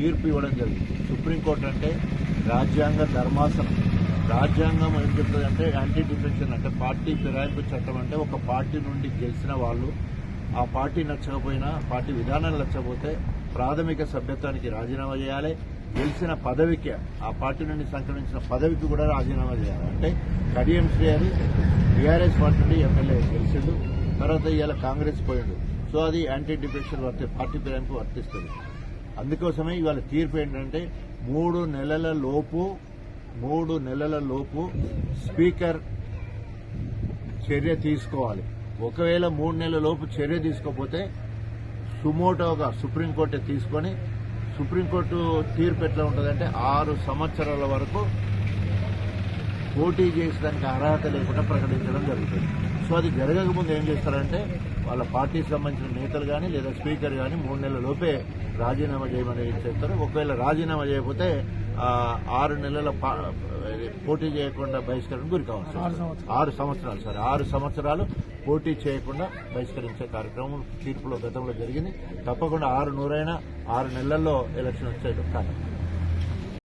తీర్పు ఇవ్వడం జరిగింది. సుప్రీంకోర్టు అంటే రాజ్యాంగ ధర్మాసనం. రాజ్యాంగం ఏం చెప్తుందంటే యాంటీ డిఫెన్షన్ అంటే పార్టీ ఫిరాయింపు చట్టం అంటే ఒక పార్టీ నుండి గెలిచిన వాళ్ళు ఆ పార్టీ నచ్చకపోయినా పార్టీ విధానాలు నచ్చకపోతే ప్రాథమిక సభ్యత్వానికి రాజీనామా చేయాలి. గెలిచిన పదవికి ఆ పార్టీ నుండి సంక్రమించిన పదవికి కూడా రాజీనామా చేయాలి. అంటే కడియం శ్రేయని బీఆర్ఎస్ పార్టీ నుండి ఎమ్మెల్యే గెలిచిండు తర్వాత ఇవాళ కాంగ్రెస్ పోయిండు. సో అది యాంటీ డిఫెక్షన్ వర్తి పార్టీ ఫిరాయింపు వర్తిస్తుంది. అందుకోసమే ఇవాళ తీర్పు ఏంటంటే మూడు నెలల లోపు మూడు నెలల లోపు స్పీకర్ చర్య తీసుకోవాలి. ఒకవేళ మూడు నెలల లోపు చర్య తీసుకోకపోతే సుమోటోగా సుప్రీంకోర్టు తీసుకొని సుప్రీంకోర్టు తీర్పు ఎట్లా ఉంటుందంటే ఆరు సంవత్సరాల వరకు పోటీ చేసడానికి అర్హత లేకుండా ప్రకటించడం జరుగుతుంది. సో అది జరగకముందు ఏం చేస్తారంటే వాళ్ళ పార్టీకి సంబంధించిన నేతలు కానీ లేదా స్పీకర్ కానీ మూడు నెలల లోపే రాజీనామా చేయమని చేస్తారు ఒకవేళ రాజీనామా చేయకపోతే ఆరు నెలల పోటీ చేయకుండా బహిష్కరణ గురి కావచ్చు ఆరు సంవత్సరాలు. సార్. ఆరు సంవత్సరాలు పోటీ చేయకుండా బహిష్కరించే కార్యక్రమం తీర్పులో గతంలో జరిగింది. తప్పకుండా ఆరు నూరైనా ఆరు నెలల్లో ఎలక్షన్ వచ్చేది కాదు